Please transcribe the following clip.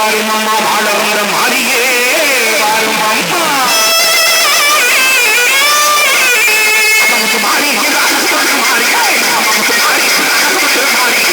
வாரும் அம்மா வாழ வந்த மாறியே வாரும் அம்மா மாறி மாறி மாறி மாறி